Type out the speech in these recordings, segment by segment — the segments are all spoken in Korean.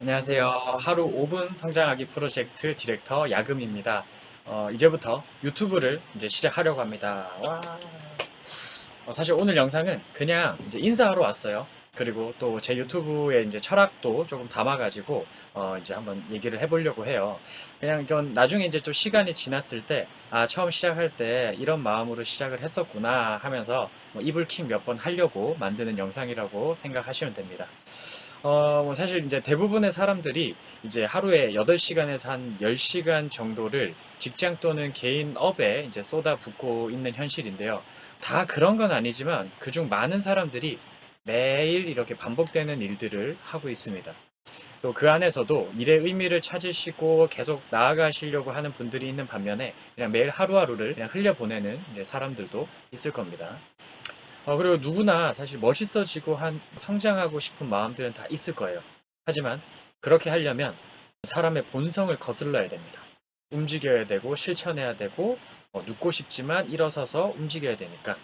안녕하세요. 하루 5분 성장하기 프로젝트 디렉터 야금입니다. 어, 이제부터 유튜브를 이제 시작하려고 합니다. 와. 어, 사실 오늘 영상은 그냥 이제 인사하러 왔어요. 그리고 또 제 유튜브에 이제 철학도 조금 담아가지고 어, 이제 한번 얘기를 해보려고 해요. 그냥 이건 나중에 이제 좀 시간이 지났을 때, 아, 처음 시작할 때 이런 마음으로 시작을 했었구나 하면서 뭐 이불킥 몇 번 하려고 만드는 영상이라고 생각하시면 됩니다. 어, 뭐 사실 이제 대부분의 사람들이 이제 하루에 8시간에서 한 10시간 정도를 직장 또는 개인 업에 이제 쏟아붓고 있는 현실인데요. 다 그런 건 아니지만 그중 많은 사람들이 매일 이렇게 반복되는 일들을 하고 있습니다. 또 그 안에서도 일의 의미를 찾으시고 계속 나아가시려고 하는 분들이 있는 반면에 그냥 매일 하루하루를 그냥 흘려보내는 사람들도 있을 겁니다. 어, 그리고 누구나 사실 멋있어지고 한 성장하고 싶은 마음들은 다 있을 거예요. 하지만 그렇게 하려면 사람의 본성을 거슬러야 됩니다. 움직여야 되고 실천해야 되고 어, 눕고 싶지만 일어서서 움직여야 되니까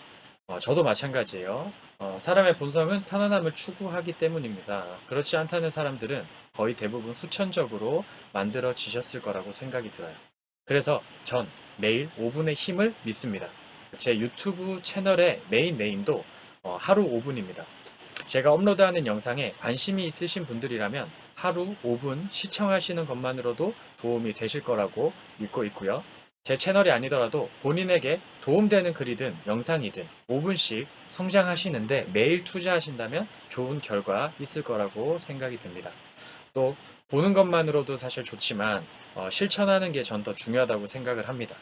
어, 저도 마찬가지예요. 어, 사람의 본성은 편안함을 추구하기 때문입니다. 그렇지 않다는 사람들은 거의 대부분 후천적으로 만들어지셨을 거라고 생각이 들어요. 그래서 전 매일 5분의 힘을 믿습니다. 제 유튜브 채널의 메인 네임도 어, 하루 5분입니다. 제가 업로드하는 영상에 관심이 있으신 분들이라면 하루 5분 시청하시는 것만으로도 도움이 되실 거라고 믿고 있고요. 제 채널이 아니더라도 본인에게 도움되는 글이든 영상이든 5분씩 성장하시는데 매일 투자하신다면 좋은 결과 있을 거라고 생각이 듭니다. 또 보는 것만으로도 사실 좋지만 어, 실천하는 게 전 더 중요하다고 생각을 합니다.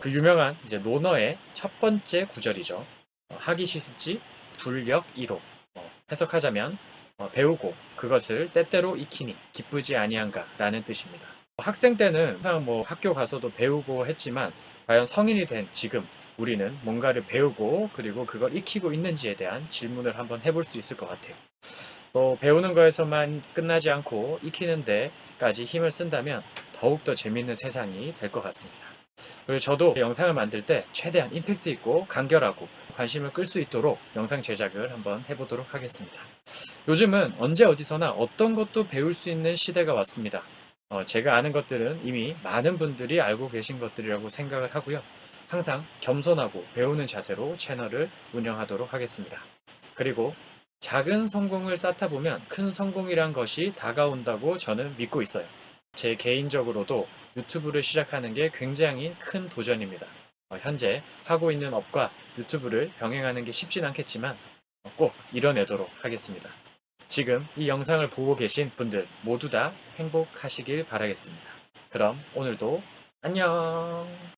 그 유명한 이제 논어의 첫 번째 구절이죠. 어, 하기 싫지 불력 1호. 어, 해석하자면 어, 배우고 그것을 때때로 익히니 기쁘지 아니한가라는 뜻입니다. 학생 때는 항상 뭐 학교 가서도 배우고 했지만 과연 성인이 된 지금 우리는 뭔가를 배우고 그리고 그걸 익히고 있는지에 대한 질문을 한번 해볼 수 있을 것 같아요. 또 배우는 거에서만 끝나지 않고 익히는 데까지 힘을 쓴다면 더욱더 재밌는 세상이 될 것 같습니다. 그리고 저도 영상을 만들 때 최대한 임팩트 있고 간결하고 관심을 끌 수 있도록 영상 제작을 한번 해보도록 하겠습니다. 요즘은 언제 어디서나 어떤 것도 배울 수 있는 시대가 왔습니다. 어, 제가 아는 것들은 이미 많은 분들이 알고 계신 것들이라고 생각을 하고요. 항상 겸손하고 배우는 자세로 채널을 운영하도록 하겠습니다. 그리고 작은 성공을 쌓다 보면 큰 성공이란 것이 다가온다고 저는 믿고 있어요. 제 개인적으로도 유튜브를 시작하는 게 굉장히 큰 도전입니다. 어, 현재 하고 있는 업과 유튜브를 병행하는 게 쉽진 않겠지만 어, 꼭 이뤄내도록 하겠습니다. 지금 이 영상을 보고 계신 분들 모두 다 행복하시길 바라겠습니다. 그럼 오늘도 안녕!